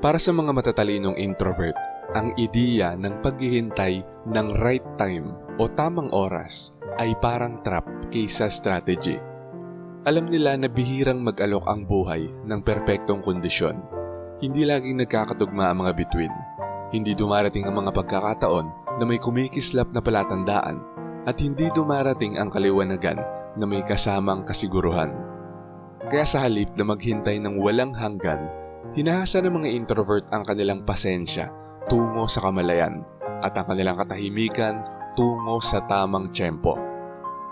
Para sa mga matatalinong introvert, ang ideya ng paghihintay ng right time o tamang oras ay parang trap kaysa strategy. Alam nila na bihirang mag-alok ang buhay ng perpektong kondisyon. Hindi laging nagkakatugma ang mga bituin. Hindi dumarating ang mga pagkakataon na may kumikislap na palatandaan at hindi dumarating ang kaliwanagan na may kasamang kasiguruhan. Kaya sa halip na maghintay ng walang hanggan, hinahasa ng mga introvert ang kanilang pasensya tungo sa kamalayan at ang kanilang katahimikan tungo sa tamang tiyempo.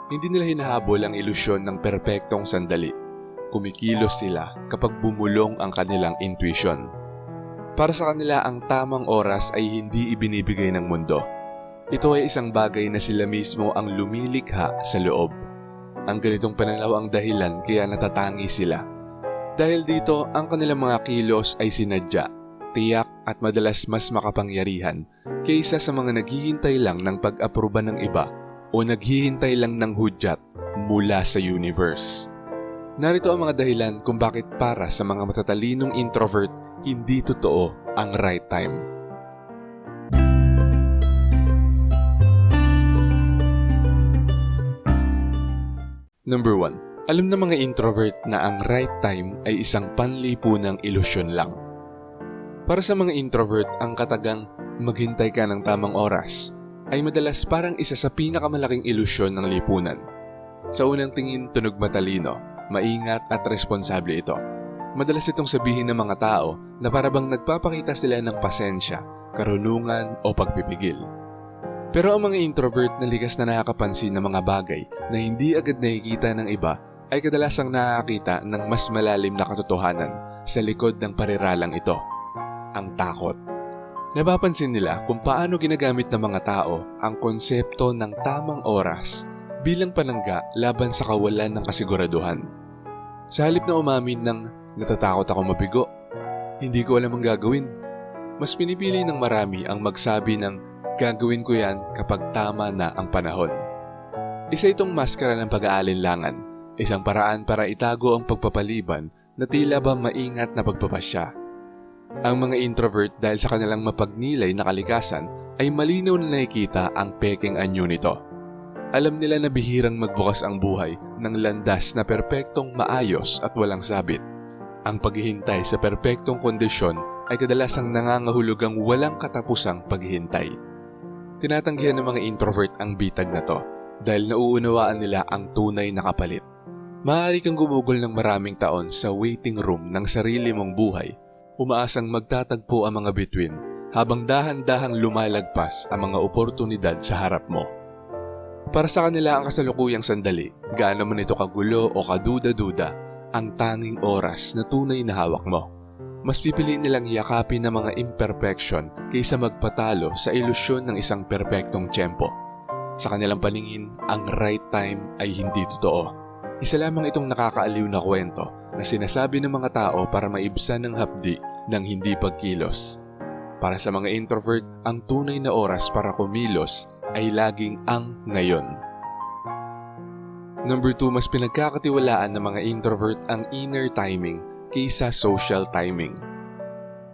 Hindi nila hinahabol ang ilusyon ng perpektong sandali. Kumikilos sila kapag bumulong ang kanilang intuition. Para sa kanila ang tamang oras ay hindi ibinibigay ng mundo. Ito ay isang bagay na sila mismo ang lumilikha sa loob. Ang ganitong pananaw ang dahilan kaya natatangi sila. Dahil dito, ang kanilang mga kilos ay sinadya, tiyak at madalas mas makapangyarihan kaysa sa mga naghihintay lang ng pag-aproba ng iba o naghihintay lang ng hudyat mula sa universe. Narito ang mga dahilan kung bakit para sa mga matatalinong introvert hindi totoo ang right time. Number 1. Alam ng mga introvert na ang right time ay isang panlipunang ilusyon lang. Para sa mga introvert, ang katagang maghintay ka ng tamang oras ay madalas parang isa sa pinakamalaking ilusyon ng lipunan. Sa unang tingin, tunog matalino, maingat at responsable ito. Madalas itong sabihin ng mga tao na parabang nagpapakita sila ng pasensya, karunungan o pagpipigil. Pero ang mga introvert na likas na nakakapansin ng mga bagay na hindi agad nakikita ng iba ay kadalasang nakakita ng mas malalim na katotohanan sa likod ng pariralang ito, ang takot. Napapansin nila kung paano ginagamit ng mga tao ang konsepto ng tamang oras bilang panangga laban sa kawalan ng kasiguraduhan. Sa halip na umamin ng natatakot ako mabigo, hindi ko alam ang gagawin. Mas pinipili ng marami ang magsabi ng gagawin ko yan kapag tama na ang panahon. Isa itong maskara ng pag-aalinlangan, isang paraan para itago ang pagpapaliban na tila ba maingat na pagpapasya. Ang mga introvert dahil sa kanilang mapagnilay na kalikasan ay malinaw na nakikita ang peking anyo nito. Alam nila na bihirang magbukas ang buhay ng landas na perpektong maayos at walang sabit. Ang paghihintay sa perpektong kondisyon ay kadalasang nangangahulugang walang katapusang paghihintay. Tinatanggihan ng mga introvert ang bitag na to dahil nauunawaan nila ang tunay na kapalit. Maaari kang gumugol ng maraming taon sa waiting room ng sarili mong buhay, umaasang magtatagpo ang mga bituin habang dahan-dahang lumalagpas ang mga oportunidad sa harap mo. Para sa kanila ang kasalukuyang sandali, gaano man ito kagulo o kaduda-duda, ang tanging oras na tunay na hawak mo. Mas pipiliin nilang yakapin ng mga imperfection kaysa magpatalo sa ilusyon ng isang perpektong tiyempo. Sa kanilang paningin, ang right time ay hindi totoo. Isa lamang itong nakakaaliw na kwento na sinasabi ng mga tao para maibsan ng hapdi ng hindi pagkilos. Para sa mga introvert, ang tunay na oras para kumilos ay laging ang ngayon. Number 2, mas pinagkakatiwalaan ng mga introvert ang inner timing kaysa social timing.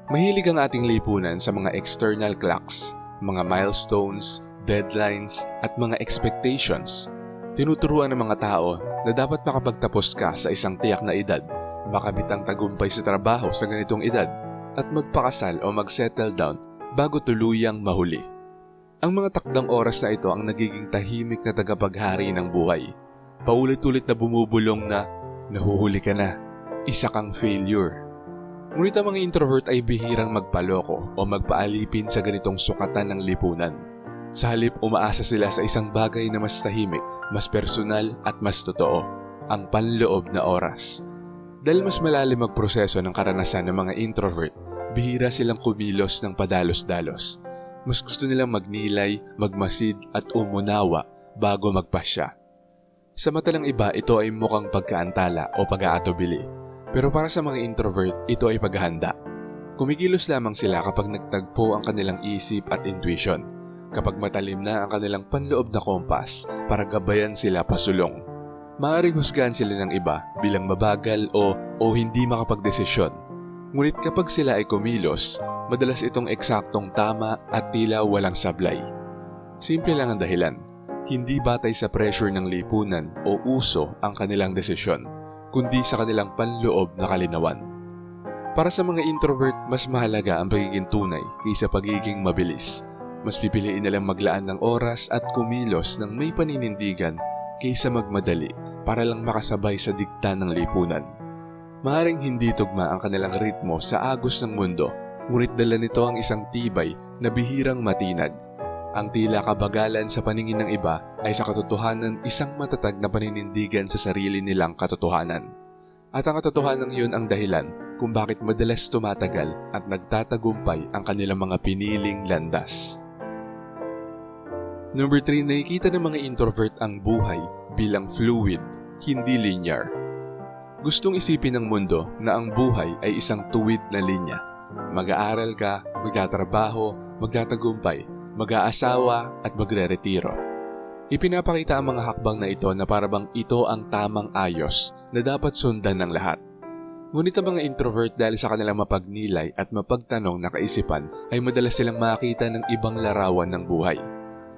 Mahilig ang ating lipunan sa mga external clocks, mga milestones, deadlines, at mga expectations. Tinuturuan ng mga tao na dapat makapagtapos ka sa isang tiyak na edad, makamit ang tagumpay sa trabaho sa ganitong edad, at magpakasal o mag-settle down bago tuluyang mahuli. Ang mga takdang oras na ito ang nagiging tahimik na tagapaghari ng buhay. Paulit-ulit na bumubulong na, nahuhuli ka na, isa kang failure. Ngunit ang mga introvert ay bihirang magpaloko o magpaalipin sa ganitong sukatan ng lipunan. Sa halip umaasa sila sa isang bagay na mas tahimik, mas personal at mas totoo, ang panloob na oras. Dahil mas malalim ang proseso ng karanasan ng mga introvert, bihira silang kumilos ng padalos-dalos. Mas gusto nilang magnilay, magmasid at umunawa bago magpasya. Sa mata ng iba, ito ay mukhang pagkaantala o pag-aatubili. Pero para sa mga introvert, ito ay paghahanda. Kumikilos lamang sila kapag nagtagpo ang kanilang isip at intuition. Kapag matalim na ang kanilang panloob na kompas para gabayan sila pasulong. Maaaring husgahan sila ng iba bilang mabagal o, o hindi makapagdesisyon. Ngunit kapag sila ay kumilos, madalas itong eksaktong tama at tila walang sablay. Simple lang ang dahilan. Hindi batay sa pressure ng lipunan o uso ang kanilang desisyon, kundi sa kanilang panloob na kalinawan. Para sa mga introvert, mas mahalaga ang pagiging tunay kaysa pagiging mabilis. Mas pipiliin nilang maglaan ng oras at kumilos ng may paninindigan kaysa magmadali para lang makasabay sa dikta ng lipunan. Maaring hindi tugma ang kanilang ritmo sa agos ng mundo, ngunit dala nito ang isang tibay na bihirang matinag. Ang tila kabagalan sa paningin ng iba ay sa katotohanan isang matatag na paninindigan sa sarili nilang katotohanan. At ang katotohanan yun ang dahilan kung bakit madalas tumatagal at nagtatagumpay ang kanilang mga piniling landas. Number 3, nakikita ng mga introvert ang buhay bilang fluid, hindi linear. Gustong isipin ng mundo na ang buhay ay isang tuwid na linya. Mag-aaral ka, magtatrabaho, magtatagumpay, mag-aasawa at magre-retiro. Ipinapakita ang mga hakbang na ito na parabang ito ang tamang ayos na dapat sundan ng lahat. Ngunit ang mga introvert dahil sa kanilang mapagnilay at mapagtanong na kaisipan ay madalas silang makita ng ibang larawan ng buhay.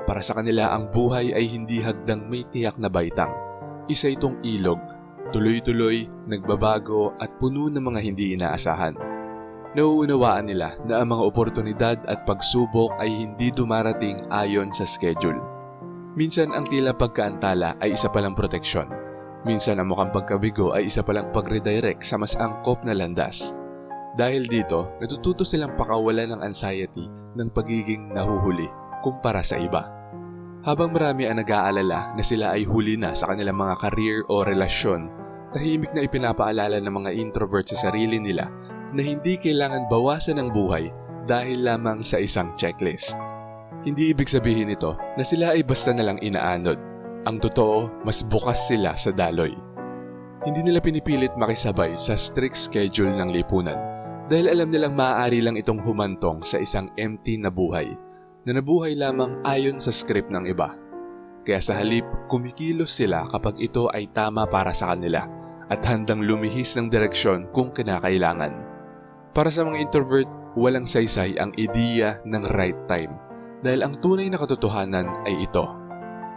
Para sa kanila ang buhay ay hindi hagdang may tiyak na baitang. Isa itong ilog, tuloy-tuloy, nagbabago at puno ng mga hindi inaasahan. Nauunawaan nila na ang mga oportunidad at pagsubok ay hindi dumarating ayon sa schedule. Minsan ang tila pagkaantala ay isa palang proteksyon. Minsan ang mukhang pagkabigo ay isa palang pag-redirect sa mas angkop na landas. Dahil dito, natututo silang pakawalan ng anxiety ng pagiging nahuhuli kumpara sa iba. Habang marami ang nag-aalala na sila ay huli na sa kanilang mga career o relasyon, tahimik na ipinapaalala ng mga introvert sa sarili nila na hindi kailangan bawasan ang buhay dahil lamang sa isang checklist. Hindi ibig sabihin ito na sila ay basta nalang inaanod. Ang totoo, mas bukas sila sa daloy. Hindi nila pinipilit makisabay sa strict schedule ng lipunan dahil alam nilang maaari lang itong humantong sa isang empty na buhay na nabuhay lamang ayon sa script ng iba. Kaya sa halip, kumikilos sila kapag ito ay tama para sa kanila at handang lumihis ng direksyon kung kinakailangan. Para sa mga introvert, walang saysay ang ideya ng right time dahil ang tunay na katotohanan ay ito.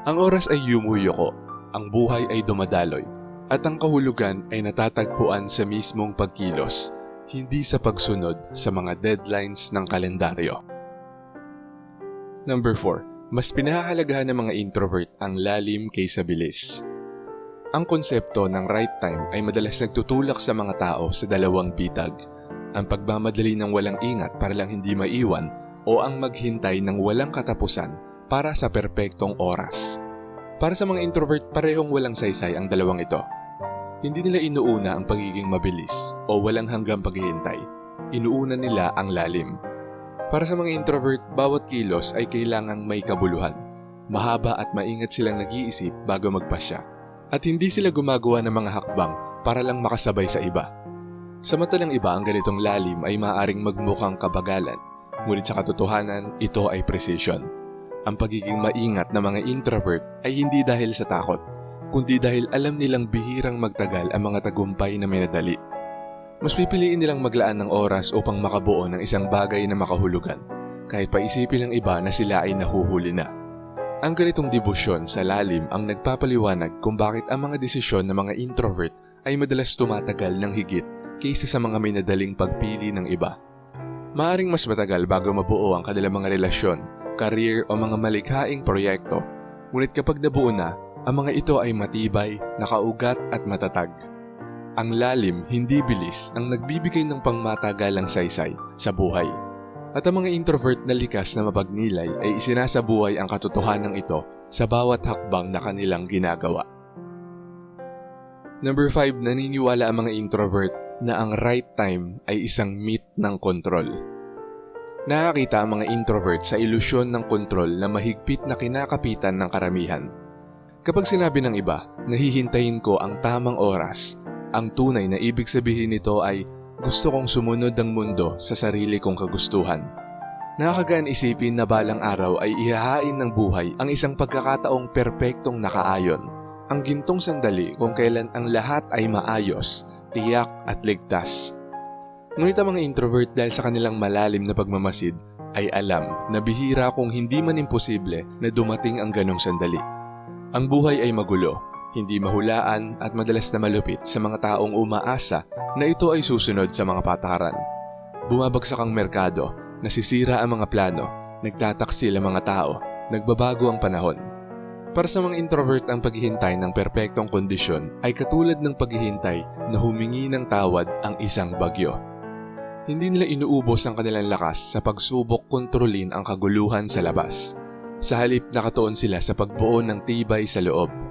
Ang oras ay yumuyoko, ang buhay ay dumadaloy, at ang kahulugan ay natatagpuan sa mismong pagkilos, hindi sa pagsunod sa mga deadlines ng kalendaryo. Number 4. Mas pinahahalagahan ng mga introvert ang lalim kaysa bilis. Ang konsepto ng right time ay madalas nagtutulak sa mga tao sa dalawang bitag. Ang pagmamadali ng walang ingat para lang hindi maiwan o ang maghintay ng walang katapusan para sa perpektong oras. Para sa mga introvert, parehong walang saysay ang dalawang ito. Hindi nila inuuna ang pagiging mabilis o walang hanggang paghihintay. Inuuna nila ang lalim. Para sa mga introvert, bawat kilos ay kailangang may kabuluhan. Mahaba at maingat silang nag-iisip bago magpasya. At hindi sila gumagawa ng mga hakbang para lang makasabay sa iba. Sa mata ng iba, ang ganitong lalim ay maaaring magmukhang kabagalan, ngunit sa katotohanan, ito ay precision. Ang pagiging maingat ng mga introvert ay hindi dahil sa takot, kundi dahil alam nilang bihirang magtagal ang mga tagumpay na minadali. Mas pipiliin nilang maglaan ng oras upang makabuo ng isang bagay na makahulugan, kahit paisipin ng iba na sila ay nahuhuli na. Ang ganitong debosyon sa lalim ang nagpapaliwanag kung bakit ang mga desisyon ng mga introvert ay madalas tumatagal ng higit kaysa sa mga minadaling pagpili ng iba. Maaring mas matagal bago mabuo ang kanilang mga relasyon, career o mga malikhaing proyekto, ngunit kapag nabuo na, ang mga ito ay matibay, nakaugat at matatag. Ang lalim, hindi bilis, ang nagbibigay ng pangmatagalang saysay sa buhay. At ang mga introvert na likas na mapagnilay ay isinasabuhay ang katotohanan ito sa bawat hakbang na kanilang ginagawa. Number 5, naniniwala ang mga introvert na ang right time ay isang myth ng kontrol. Nakakita ang mga introvert sa ilusyon ng kontrol na mahigpit na kinakapitan ng karamihan. Kapag sinabi ng iba, nahihintayin ko ang tamang oras, ang tunay na ibig sabihin nito ay gusto kong sumunod ang mundo sa sarili kong kagustuhan. Nakakagaan isipin na balang araw ay ihahain ng buhay ang isang pagkakataong perpektong nakaayon. Ang gintong sandali kung kailan ang lahat ay maayos, tiyak at ligtas. Ngunit ang mga introvert dahil sa kanilang malalim na pagmamasid ay alam na bihira kung hindi man imposible na dumating ang ganong sandali. Ang buhay ay magulo, hindi mahulaan at madalas na malupit sa mga taong umaasa na ito ay susunod sa mga pataharan. Bumabagsak ang merkado, nasisira ang mga plano, nagtataksil ang mga tao, nagbabago ang panahon. Para sa mga introvert ang paghihintay ng perpektong kondisyon ay katulad ng paghihintay na humingi ng tawad ang isang bagyo. Hindi nila inuubos ang kanilang lakas sa pagsubok kontrolin ang kaguluhan sa labas. Sa halip nakatuon sila sa pagbuo ng tibay sa loob.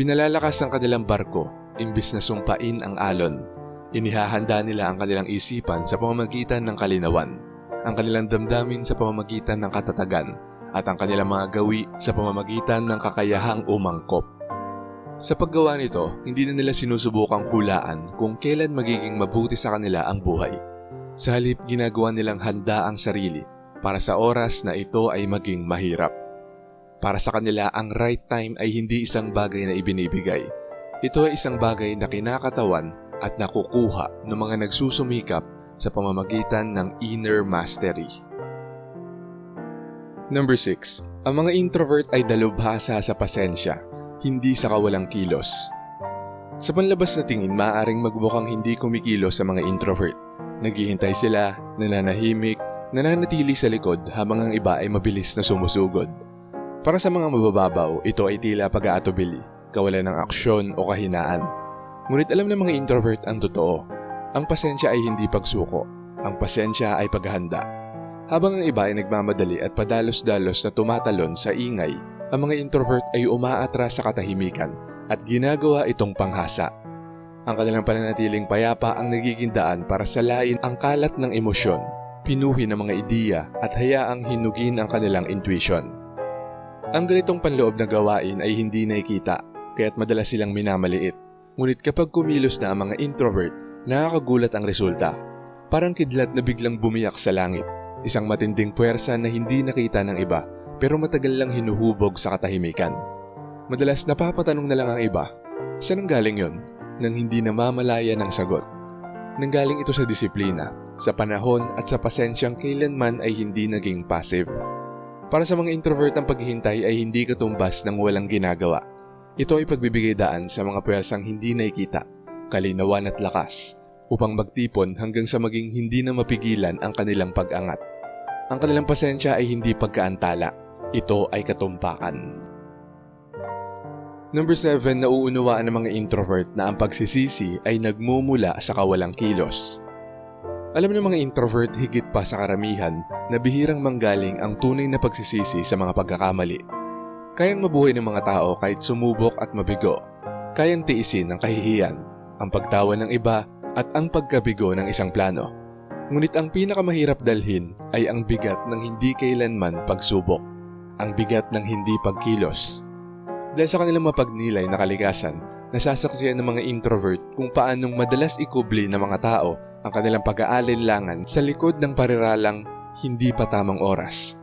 Pinalalakas ang kanilang barko imbis na sumpain ang alon. Inihahanda nila ang kanilang isipan sa pamamagitan ng kalinawan, ang kanilang damdamin sa pamamagitan ng katatagan, at ang kanilang mga gawi sa pamamagitan ng kakayahang umangkop. Sa paggawa nito, hindi na nila sinusubukang hulaan kung kailan magiging mabuti sa kanila ang buhay. Sa halip, ginagawa nilang handa ang sarili para sa oras na ito ay maging mahirap. Para sa kanila, ang right time ay hindi isang bagay na ibinibigay. Ito ay isang bagay na kinakatawan at nakukuha ng mga nagsusumikap sa pamamagitan ng inner mastery. Number 6. Ang mga introvert ay dalubhasa sa pasensya, hindi sa kawalang kilos. Sa panlabas na tingin, maaaring magbukang hindi kumikilos sa mga introvert. Naghihintay sila, nananahimik, nananatili sa likod habang ang iba ay mabilis na sumusugod. Para sa mga mabababaw, ito ay tila pag-aatubili, kawalan ng aksyon o kahinaan. Ngunit alam ng mga introvert ang totoo. Ang pasensya ay hindi pagsuko. Ang pasensya ay paghahanda. Habang ang iba ay nagmamadali at padalos-dalos na tumatalon sa ingay, ang mga introvert ay umaatras sa katahimikan at ginagawa itong panghasa. Ang kanilang pananatiling payapa ang nagiging daan para salain ang kalat ng emosyon, pinuhin ang mga ideya at hayaang hinugin ang kanilang intuition. Ang ganitong panloob na gawain ay hindi nakikita, kaya't madalas silang minamaliit. Ngunit kapag kumilos na ang mga introvert, nakakagulat ang resulta. Parang kidlat na biglang bumiyak sa langit. Isang matinding puwersa na hindi nakita ng iba pero matagal lang hinuhubog sa katahimikan. Madalas napapatanong na lang ang iba, saan ang galing yon? Nang hindi namamalaya ng sagot. Nanggaling ito sa disiplina, sa panahon at sa pasensyang kailanman ay hindi naging passive. Para sa mga introvert ang paghihintay ay hindi katumbas ng walang ginagawa. Ito ay pagbibigay daan sa mga puwersang hindi nakikita, kalinawan at lakas, upang magtipon hanggang sa maging hindi na mapigilan ang kanilang pag-angat. Ang kanilang pasensya ay hindi pagkaantala, ito ay katumpakan. Number 7, nauunawaan ng mga introvert na ang pagsisisi ay nagmumula sa kawalang kilos. Alam ng mga introvert higit pa sa karamihan na bihirang manggaling ang tunay na pagsisisi sa mga pagkakamali. Kayang mabuhay ng mga tao kahit sumubok at mabigo. Kayang tiisin ang kahihiyan, ang pagtawa ng iba at ang pagkabigo ng isang plano. Ngunit ang pinakamahirap dalhin ay ang bigat ng hindi kailanman pagsubok, ang bigat ng hindi pagkilos. Dahil sa kanilang mapagnilay na kalikasan, nasasaksiyan ng mga introvert kung paanong madalas ikubli ng mga tao ang kanilang pag-aalinlangan sa likod ng pariralang hindi pa tamang oras.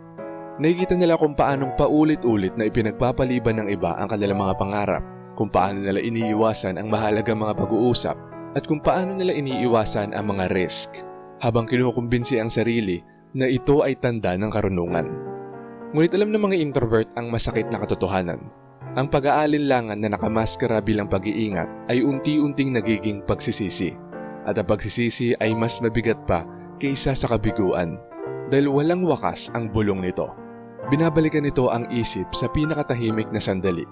Nakikita nila kung paanong paulit-ulit na ipinagpapaliban ng iba ang kanilang mga pangarap, kung paano nila iniiwasan ang mahalagang mga pag-uusap, at kung paano nila iniiwasan ang mga risk, habang kinukumbinsi ang sarili na ito ay tanda ng karunungan. Ngunit alam ng mga introvert ang masakit na katotohanan. Ang pag-aalinlangan na nakamaskara bilang pag-iingat ay unti-unting nagiging pagsisisi. At ang pagsisisi ay mas mabigat pa kaysa sa kabiguan dahil walang wakas ang bulong nito. Binabalikan nito ang isip sa pinakatahimik na sandali.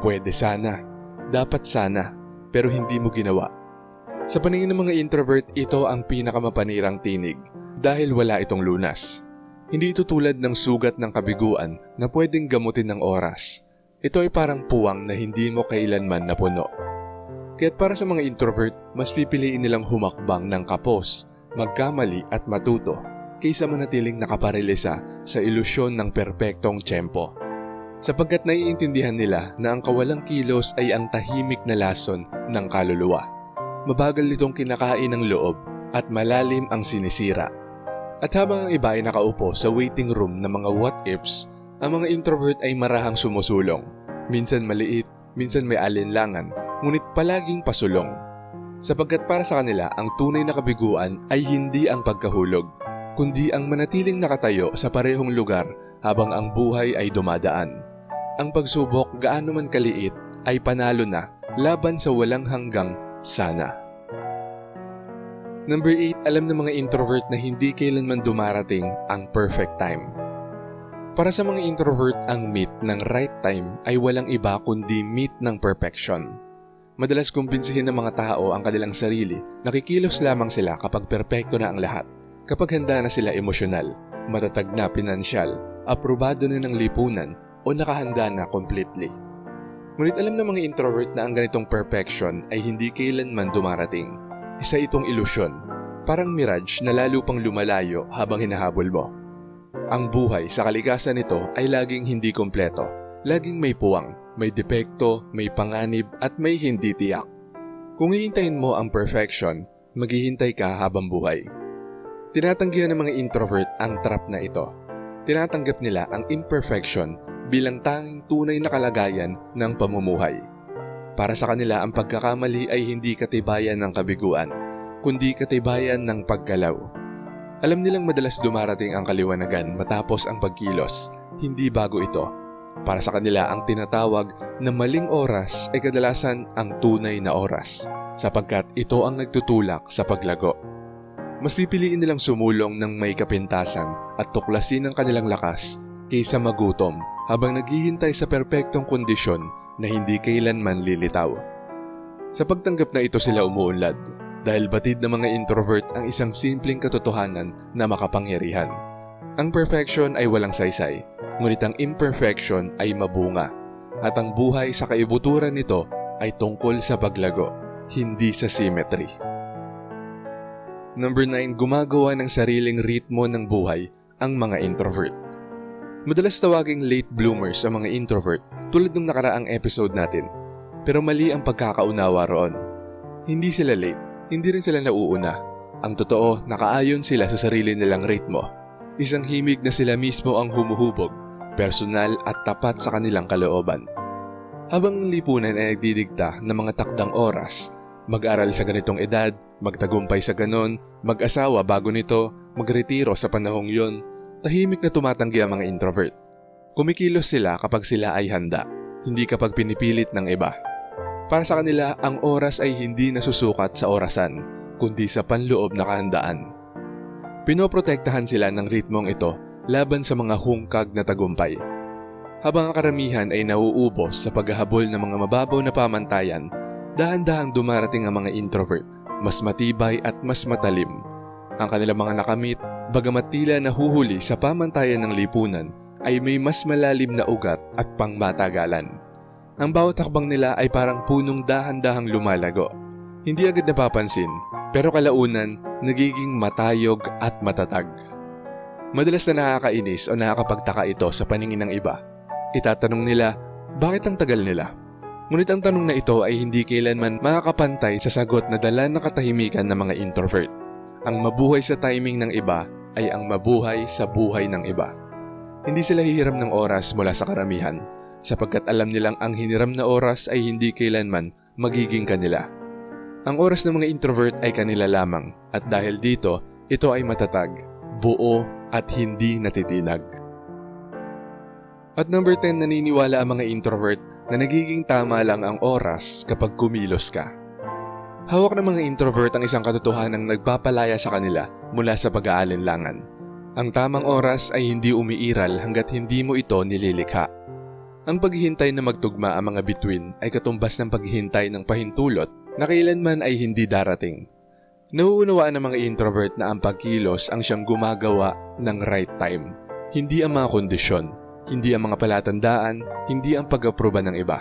Pwede sana, dapat sana, pero hindi mo ginawa. Sa paningin ng mga introvert, ito ang pinakamapanirang tinig dahil wala itong lunas. Hindi ito tulad ng sugat ng kabiguan na pwedeng gamutin ng oras. Ito ay parang puwang na hindi mo kailanman napuno. Kaya't para sa mga introvert, mas pipiliin nilang humakbang ng kapos, magkamali at matuto kaysa manatiling nakaparilisa sa ilusyon ng perpektong tiyempo. Sapagkat naiintindihan nila na ang kawalang kilos ay ang tahimik na lason ng kaluluwa. Mabagal nitong kinakain ng loob at malalim ang sinisira. At habang ang iba ay nakaupo sa waiting room ng mga what-ifs, ang mga introvert ay marahang sumusulong. Minsan maliit, minsan may alinlangan, ngunit palaging pasulong. Sapagkat para sa kanila, ang tunay na kabiguan ay hindi ang pagkahulog, kundi ang manatiling nakatayo sa parehong lugar habang ang buhay ay dumadaan. Ang pagsubok gaano man kaliit ay panalo na laban sa walang hanggang sana. Number 8, alam ng mga introvert na hindi kailanman dumarating ang perfect time. Para sa mga introvert, ang meet ng right time ay walang iba kundi meet ng perfection. Madalas kumbinsihin ng mga tao ang kanilang sarili, nakikilos lamang sila kapag perpekto na ang lahat. Kapag handa na sila emosyonal, matatag na pinansyal, aprobado na ng lipunan, o nakahanda na completely. Ngunit alam ng mga introvert na ang ganitong perfection ay hindi kailanman dumarating. Isa itong ilusyon, parang mirage na lalo pang lumalayo habang hinahabol mo. Ang buhay sa kalikasan nito ay laging hindi kompleto, laging may puwang, may depekto, may panganib at may hindi tiyak. Kung hihintayin mo ang perfection, maghihintay ka habang buhay. Tinatanggihan ng mga introvert ang trap na ito. Tinatanggap nila ang imperfection bilang tanging tunay na kalagayan ng pamumuhay. Para sa kanila ang pagkakamali ay hindi katibayan ng kabiguan, kundi katibayan ng paggalaw. Alam nilang madalas dumarating ang kaliwanagan matapos ang pagkilos, hindi bago ito. Para sa kanila ang tinatawag na maling oras ay kadalasan ang tunay na oras, sapagkat ito ang nagtutulak sa paglago. Mas pipiliin nilang sumulong ng may kapintasan at tuklasin ang kanilang lakas kaysa magutom habang naghihintay sa perpektong kondisyon na hindi kailanman lilitaw. Sa pagtanggap na ito sila umuunlad dahil batid ng mga introvert ang isang simpleng katotohanan na makapangyarihan. Ang perfection ay walang saysay, ngunit ang imperfection ay mabunga at ang buhay sa kaibuturan nito ay tungkol sa paglago, hindi sa symmetry. Number 9, gumagawa ng sariling ritmo ng buhay ang mga introvert. Madalas tawaging late bloomers ang mga introvert tulad ng nakaraang episode natin. Pero mali ang pagkakaunawa roon. Hindi sila late, hindi rin sila nauuna. Ang totoo, nakaayon sila sa sarili nilang ritmo. Isang himig na sila mismo ang humuhubog, personal at tapat sa kanilang kalooban. Habang ang lipunan ay nagdidikta ng mga takdang oras, mag-aral sa ganitong edad, magtagumpay sa ganon, mag-asawa bago nito, magretiro sa panahong yon, tahimik na tumatanggi ang mga introvert. Kumikilos sila kapag sila ay handa, hindi kapag pinipilit ng iba. Para sa kanila, ang oras ay hindi nasusukat sa orasan, kundi sa panloob na kahandaan. Pinoprotektahan sila ng ritmong ito laban sa mga hungkag na tagumpay. Habang ang karamihan ay nauubos sa paghahabol ng mga mababaw na pamantayan, dahan-dahang dumarating ang mga introvert, mas matibay at mas matalim. Ang kanilang mga nakamit, bagamat tila nahuhuli sa pamantayan ng lipunan, ay may mas malalim na ugat at pangmatagalan. Ang bawat hakbang nila ay parang punong dahan-dahang lumalago. Hindi agad napapansin, pero kalaunan, nagiging matayog at matatag. Madalas na nakakainis o nakakapagtaka ito sa paningin ng iba. Itatanong nila, bakit ang tagal nila? Ngunit ang tanong na ito ay hindi kailanman makakapantay sa sagot na dala ng katahimikan ng mga introvert. Ang mabuhay sa timing ng iba ay ang mabuhay sa buhay ng iba. Hindi sila hihiram ng oras mula sa karamihan sapagkat alam nilang ang hiniram na oras ay hindi kailanman magiging kanila. Ang oras ng mga introvert ay kanila lamang at dahil dito, ito ay matatag, buo at hindi natitinag. At number 10, naniniwala ang mga introvert na nagiging tama lang ang oras kapag kumilos ka. Hawak ng mga introvert ang isang katotohanang nagpapalaya sa kanila mula sa pag-aalinlangan. Ang tamang oras ay hindi umiiral hanggat hindi mo ito nililikha. Ang paghihintay na magtugma ang mga bituin ay katumbas ng paghihintay ng pahintulot na kailanman ay hindi darating. Nauunawaan ng mga introvert na ang pagkilos ang siyang gumagawa ng right time, hindi ang mga kondisyon, hindi ang mga palatandaan, hindi ang pag-aproba ng iba.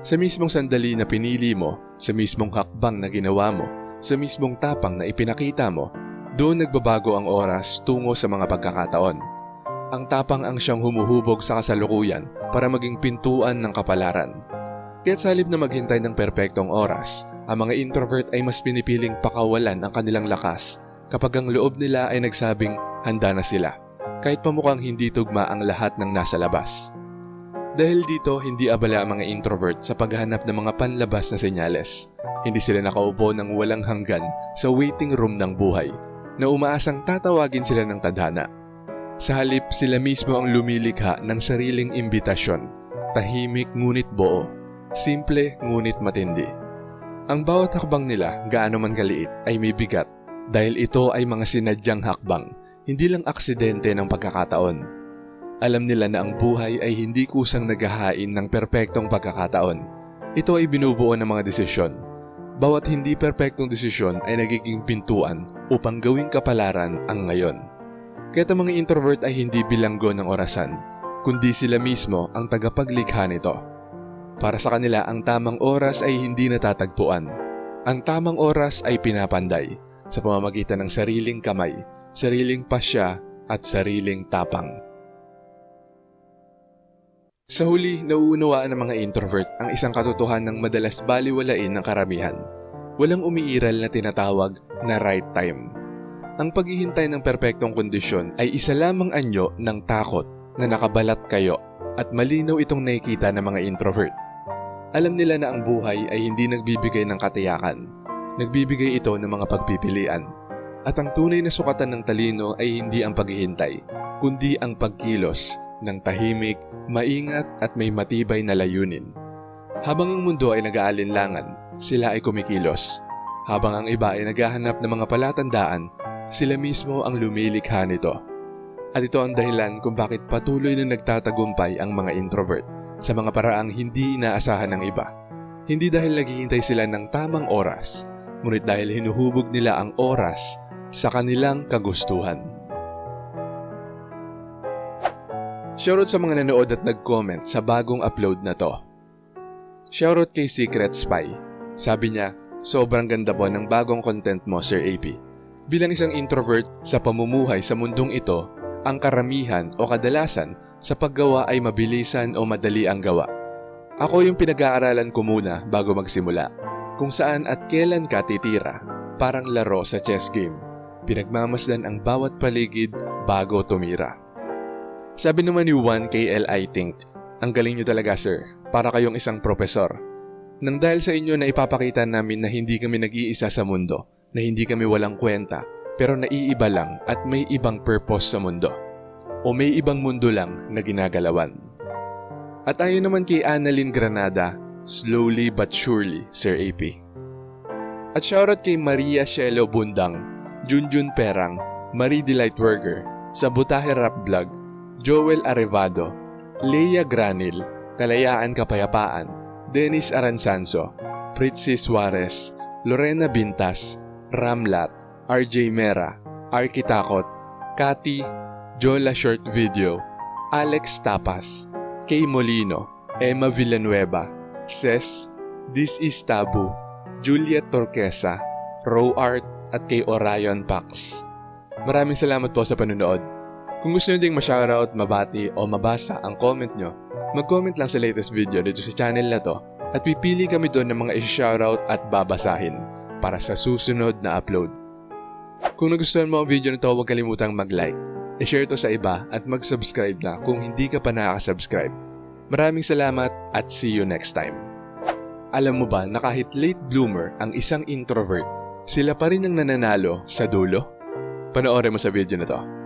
Sa mismong sandali na pinili mo, sa mismong hakbang na ginawa mo, sa mismong tapang na ipinakita mo, doon nagbabago ang oras tungo sa mga pagkakataon. Ang tapang ang siyang humuhubog sa kasalukuyan para maging pintuan ng kapalaran. Kaya't sa halip na maghintay ng perpektong oras, ang mga introvert ay mas pinipiling pakawalan ang kanilang lakas kapag ang loob nila ay nagsabing handa na sila, kahit pamukhang hindi tugma ang lahat ng nasa labas. Dahil dito, hindi abala ang mga introvert sa paghahanap ng mga panlabas na senyales. Hindi sila nakaupo ng walang hanggan sa waiting room ng buhay na umaasang tatawagin sila ng tadhana. Sa halip, sila mismo ang lumilikha ng sariling imbitasyon. Tahimik ngunit buo. Simple ngunit matindi. Ang bawat hakbang nila, gaano man kaliit, ay may bigat dahil ito ay mga sinadyang hakbang, hindi lang aksidente ng pagkakataon. Alam nila na ang buhay ay hindi kusang naghahain ng perpektong pagkakataon. Ito ay binubuo ng mga desisyon. Bawat hindi perpektong desisyon ay nagiging pintuan upang gawing kapalaran ang ngayon. Kaya't ang mga introvert ay hindi bilanggo ng orasan, kundi sila mismo ang tagapaglikha nito. Para sa kanila, ang tamang oras ay hindi natatagpuan. Ang tamang oras ay pinapanday sa pamamagitan ng sariling kamay, sariling pasya at sariling tapang. Sa huli, nauunawaan ng mga introvert ang isang katotohanan ng madalas baliwalain ng karamihan. Walang umiiral na tinatawag na right time. Ang paghihintay ng perpektong kondisyon ay isa lamang anyo ng takot na nakabalat kayo at malinaw itong nakikita ng mga introvert. Alam nila na ang buhay ay hindi nagbibigay ng katiyakan. Nagbibigay ito ng mga pagpipilian. At ang tunay na sukatan ng talino ay hindi ang paghihintay, kundi ang pagkilos ng tahimik, maingat at may matibay na layunin. Habang ang mundo ay nag-aalinlangan, sila ay kumikilos. Habang ang iba ay naghahanap ng mga palatandaan, sila mismo ang lumilikha nito. At ito ang dahilan kung bakit patuloy na nagtatagumpay ang mga introvert sa mga paraang hindi inaasahan ng iba. Hindi dahil naghihintay sila ng tamang oras, ngunit dahil hinuhubog nila ang oras sa kanilang kagustuhan. Shoutout sa mga nanood at nag-comment sa bagong upload na to. Shoutout kay Secret Spy. Sabi niya, sobrang ganda po ng bagong content mo, Sir AP. Bilang isang introvert sa pamumuhay sa mundong ito, ang karamihan o kadalasan sa paggawa ay mabilisan o madali ang gawa. Ako yung pinag-aaralan ko muna bago magsimula, kung saan at kailan ka titira, parang laro sa chess game. Pinagmamasdan ang bawat paligid bago tumira. Sabi naman ni Juan KL I think, ang galing nyo talaga sir, para kayong isang profesor. Nang dahil sa inyo na ipapakita namin na hindi kami nag-iisa sa mundo, na hindi kami walang kwenta, pero naiiba lang at may ibang purpose sa mundo. O may ibang mundo lang na ginagalawan. At ayon naman kay Annalyn Granada, slowly but surely, Sir AP. At shoutout kay Maria Shelo Bundang, Junjun Perang, Marie Delight Werger, sa Butahe Rap Vlog, Joel Arevado, Leia Granil, Kalayaan Kapayapaan, Dennis Aransanso, Pritzi Suarez, Lorena Bintas, Ramlat, RJ Mera, Arkitakot, Kati, Jola Short Video, Alex Tapas, Kay Molino, Emma Villanueva, Ses, This is Tabu, Juliet Torquesa, Row Art at kay Orion Pax. Maraming salamat po sa panonood. Kung gusto nyo ding ma-shoutout, mabati o mabasa ang comment nyo, mag-comment lang sa latest video dito sa channel na to at pipili kami doon ng mga i-shoutout at babasahin para sa susunod na upload. Kung nagustuhan mo ang video na to, huwag kalimutang mag-like, i-share to sa iba at mag-subscribe na kung hindi ka pa nakaka-subscribe. Maraming salamat at see you next time. Alam mo ba na kahit late bloomer ang isang introvert, sila pa rin ang nananalo sa dulo? Panoorin mo sa video na to.